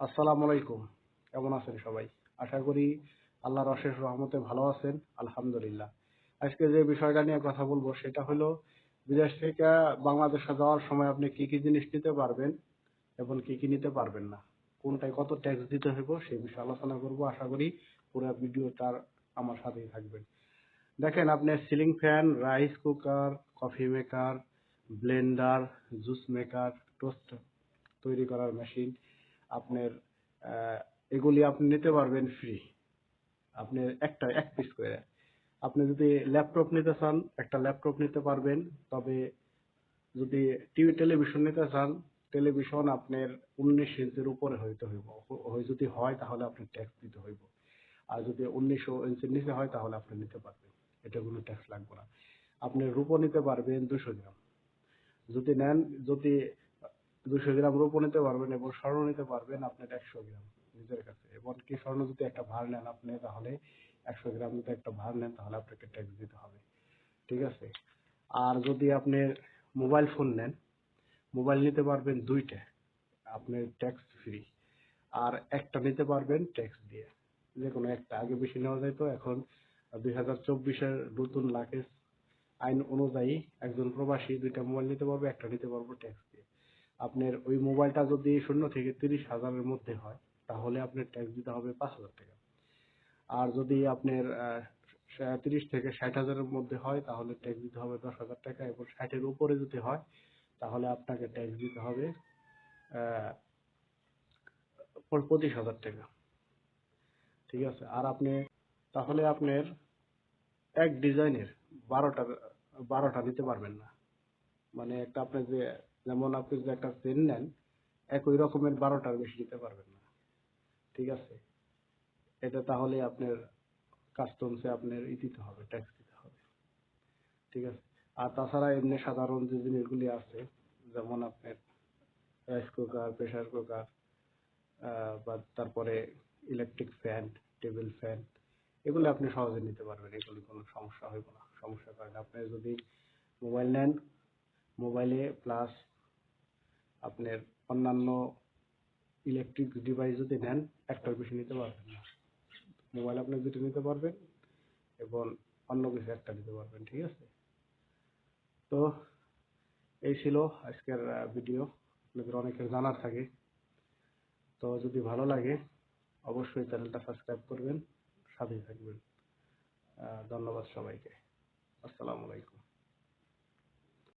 আসসালামু আলাইকুম। কেমন আছেন সবাই? আশা করি আল্লাহর অশেষ রহমতে ভালো আছেন। আলহামদুলিল্লাহ। আজকে যে বিষয়টা নিয়ে কথা বলব সেটা হলো, বিদেশ থেকে বাংলাদেশে যাওয়ার সময় আপনি কি কি জিনিস নিতে পারবেন এবং কি কি নিতে পারবেন না? কোনটায় কত ট্যাক্স দিতে হইব সেই বিষয়ে আলোচনা করব। আশা করি পুরো ভিডিওটার আমার সাথেই থাকবেন। দেখেন, আপনি ceiling fan rice cooker coffee maker blender juice maker toast তৈরি করার মেশিন আপনার এগুলি আপনি নিতে পারবেন ফ্রি আপনি একটা, এক পিস করে। আপনি যদি ল্যাপটপ নিতে চান, একটা ল্যাপটপ নিতে পারবেন। তবে যদি টিভি টেলিভিশন নিতে চান টেলিভিশন আপনার উনিশ ইঞ্চির উপরে হইতে হইব। যদি হয়, তাহলে আপনি ট্যাক্স দিতে হইব। আর যদি উনিশশো ইঞ্চির নিচে হয়, তাহলে আপনি নিতে পারবেন। এটা কোনো ট্যাক্স লাগবে না। আপনি রূপো নিতে পারবেন দুশো গ্রাম। যদি নেন, যদি দুশো গ্রাম রূপো নিতে পারবেন এবং স্বর্ণ নিতে পারবেন আপনার একশো গ্রাম নিজের কাছে। এবং কি স্বর্ণ যদি একটা ভার নেন আপনি, তাহলে একশো গ্রাম যদি একটা ভার নেন, তাহলে আপনাকে ট্যাক্স দিতে হবে। ঠিক আছে? আর যদি আপনি মোবাইল ফোন নেন মোবাইল নিতে পারবেন দুইটা। আপনি ট্যাক্স ফ্রি আর একটা নিতে পারবেন ট্যাক্স দিয়ে। যে কোনো একটা। আগে বেশি নেওয়া যায় তো এখন দুই হাজার চব্বিশের নতুন লাকেজ আইন অনুযায়ী একজন প্রবাসী দুইটা মোবাইল নিতে পারবে, একটা নিতে পারব ট্যাক্স দিয়ে। আপনার ওই মোবাইলটা যদি শূন্য থেকে তিরিশ হাজারের মধ্যে হয়, তাহলে আপনার ট্যাক্স দিতে হবে পাঁচ হাজার টাকা। আর যদি আপনার তিরিশ থেকে ষাট হাজারের মধ্যে হয়, তাহলে ট্যাক্স দিতে হবে দশ হাজার টাকা। এবং ষাটের উপরে যদি হয়, তাহলে আপনাকে ট্যাক্স দিতে হবে পঁচিশ হাজার টাকা। ঠিক আছে? আর আপনি, তাহলে আপনার এক ডিজাইনের বারোটা বারোটা নিতে পারবেন না। মানে একটা আপনার যে যেমন আপনি যে একটা চেন নেন, একই রকমের বারোটার বেশি নিতে পারবেন না। ঠিক আছে? এটা তাহলে আপনার কাস্টমসে আপনার ই দিতে হবে ট্যাক্স দিতে হবে। ঠিক আছে? আর তাছাড়া এমনি সাধারণ যে জিনিসগুলি আছে, যেমন আপনার রাইস কুকার প্রেসার কুকার বা তারপরে ইলেকট্রিক ফ্যান টেবিল ফ্যান এগুলো আপনি সহজে নিতে পারবেন। এগুলি কোনো সমস্যা হইব না। সমস্যার কারণে আপনি যদি মোবাইল নেন মোবাইলে প্লাস আপনার অন্যান্য ইলেকট্রিক ডিভাইস যদি নেন একটার বেশি নিতে পারবেন না। মোবাইল আপনি দুটো নিতে পারবেন এবং অন্য কিছু একটা নিতে পারবেন, ঠিক আছে? তো এই ছিল আজকের ভিডিও আপনাদের অনেকের জানার থাকে। তো যদি ভালো লাগে, অবশ্যই চ্যানেলটা সাবস্ক্রাইব করবেন, সাথেই থাকবেন। ধন্যবাদ সবাইকে। আসসালামু আলাইকুম।